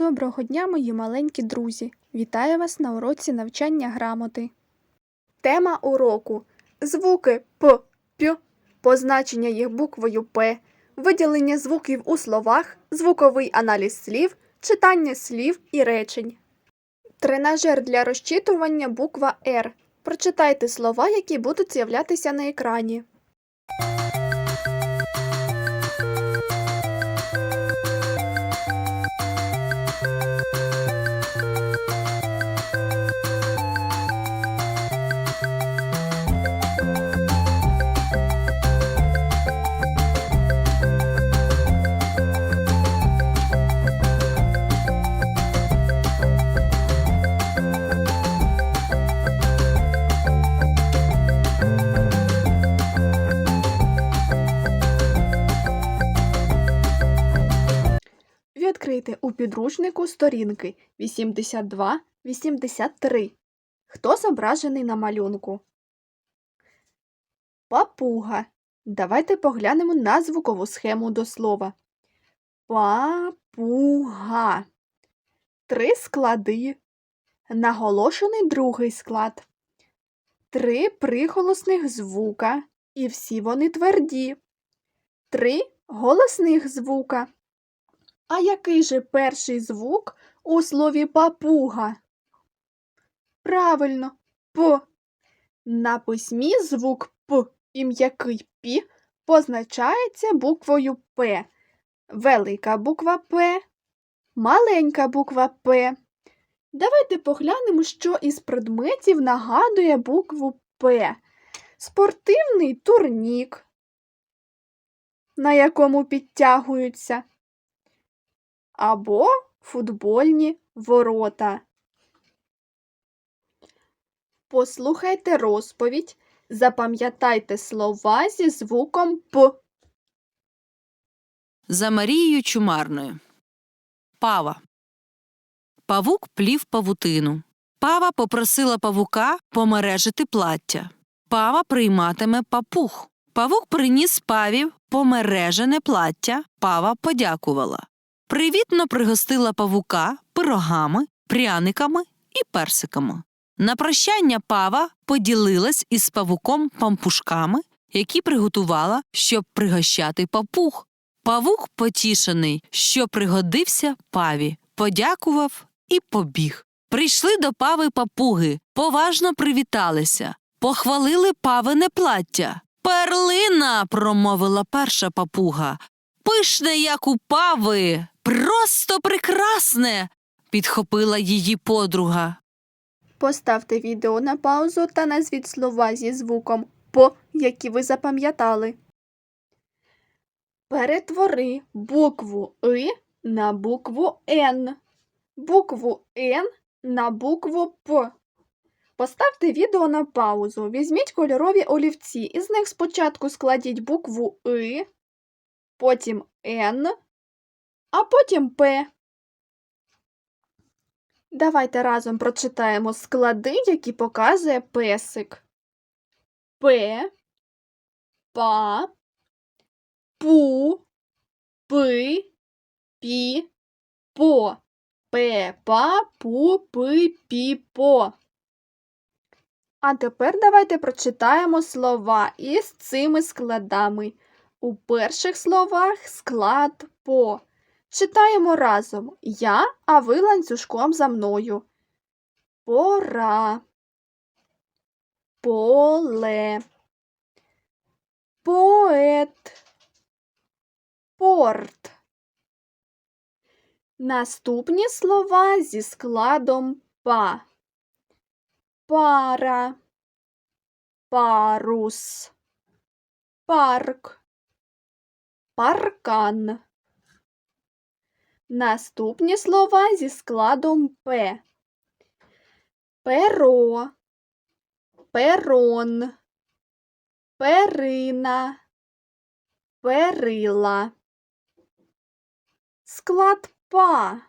Доброго дня, мої маленькі друзі! Вітаю вас на уроці навчання грамоти. Тема уроку звуки П, П, позначення їх буквою П, виділення звуків у словах, звуковий аналіз слів, читання слів і речень. Тренажер для розчитування буква Р. Прочитайте слова, які будуть з'являтися на екрані. Відкрийте у підручнику сторінки 82-83. Хто зображений на малюнку? Папуга. Давайте поглянемо на звукову схему до слова. Папуга. Три склади. Наголошений другий склад. Три приголосних звука. І всі вони тверді. Три голосних звука. А який же перший звук у слові папуга? Правильно, П. На письмі звук П і м'який Пі позначається буквою П. Велика буква П, маленька буква П. Давайте поглянемо, що із предметів нагадує букву П. Спортивний турнік, на якому підтягуються або футбольні ворота. Послухайте розповідь, запам'ятайте слова зі звуком П. За Марією Чумарною. Пава. Павук плів павутину. Пава попросила павука помережити плаття. Пава прийматиме папух. Павук приніс павів помережене плаття. Пава подякувала. Привітно пригостила павука пирогами, пряниками і персиками. На прощання пава поділилась із павуком пампушками, які приготувала, щоб пригощати папух. Павук, потішений, що пригодився паві, подякував і побіг. Прийшли до пави папуги, поважно привіталися, похвалили павине плаття. Перлина, промовила перша папуга. Пишне, як у пави, просто прекрасне, підхопила її подруга. Поставте відео на паузу та назвіть слова зі звуком П, які ви запам'ятали. Перетвори букву И на букву Н. Букву Н на букву П. Поставте відео на паузу. Візьміть кольорові олівці. Із них спочатку складіть букву И, потім Н, а потім П. Давайте разом прочитаємо склади, які показує песик. П, па, пу, пи, пі, по. П, па, пу, пи, пі, по. А тепер давайте прочитаємо слова із цими складами. У перших словах склад по. Читаємо разом Я, а ви ланцюжком за мною. Пора. Поле. Поет. Порт. Наступні слова зі складом па. Пара. Парус. Парк. Паркан. Наступні слова зі складом П. Перо, перон, перина, перила. Склад па.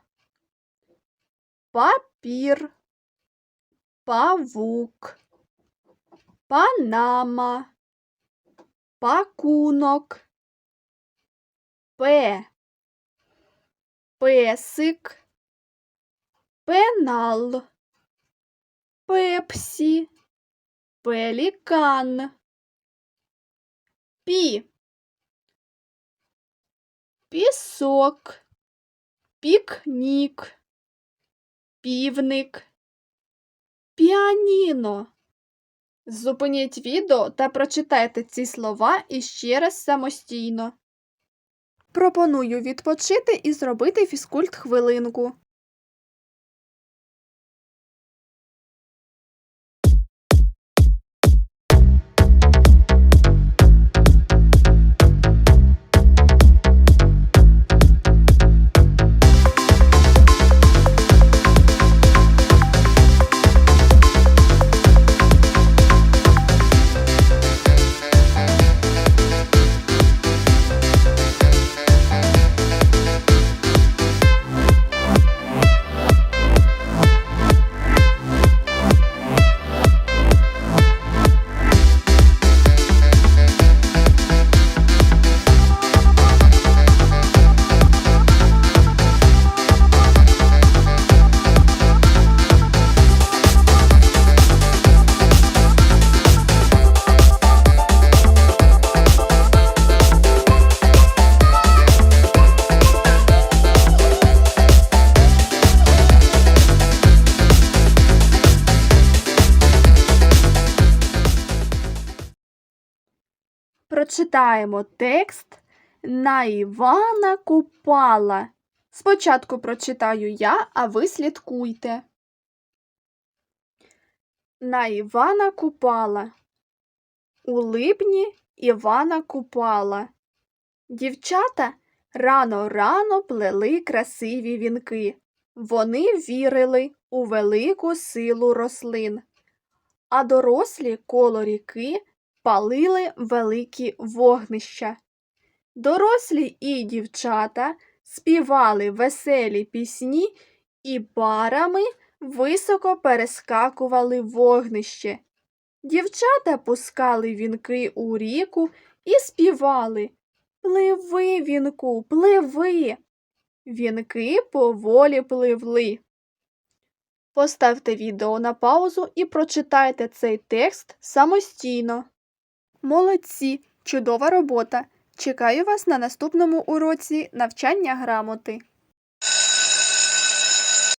Папір, павук, панама, пакунок, П. Песик, пенал, пепсі, пелікан, пі, пісок, пікнік, півник, піаніно. Зупиніть відео та прочитайте ці слова іще раз самостійно. Пропоную відпочити і зробити фізкульт хвилинку. Прочитаємо текст на Івана Купала. Спочатку прочитаю я, а ви слідкуйте. На Івана Купала. У липні Івана Купала. Дівчата рано-рано плели красиві вінки. Вони вірили у велику силу рослин, а дорослі коло ріки палили великі вогнища. Дорослі і дівчата співали веселі пісні і парами високо перескакували вогнище. Дівчата пускали вінки у ріку і співали Пливи, вінку, пливи. Вінки поволі пливли. Поставте відео на паузу і прочитайте цей текст самостійно. Молодці! Чудова робота! Чекаю вас на наступному уроці навчання грамоти.